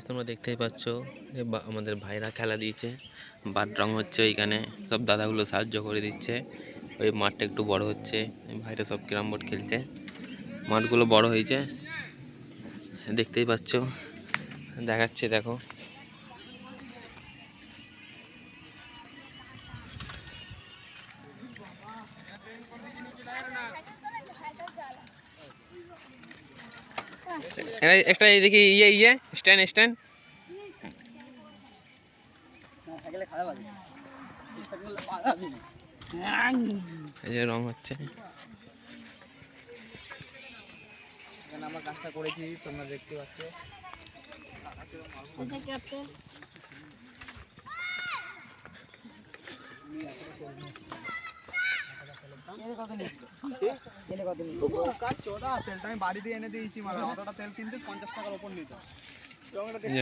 তোমরা দেখতেই পাচ্ছ আমাদের ভাইরা খেলা দিয়েছে। বাট রং হচ্ছে ওইখানে, সব দাদাগুলো সাহায্য করে দিচ্ছে। ওই মাঠটা একটু বড় হচ্ছে ভাইরা সব ক্যারাম বোর্ড খেলছে। মাঠগুলো বড় হয়েছে। দেখতেই পাচ্ছ, দেখাচ্ছে দেখো। এ- একটা এইদিকে ইয়ে ইয়ে স্ট্যান্ড স্ট্যান্ড এই হচ্ছে কাজটা করেছি তোমরা দেখতে পাচ্ছ আমি বাড়ি দিয়ে এনে দিয়েছি মানে অতটা তেল কিন্তু পঞ্চাশ টাকার উপর নিত এই যে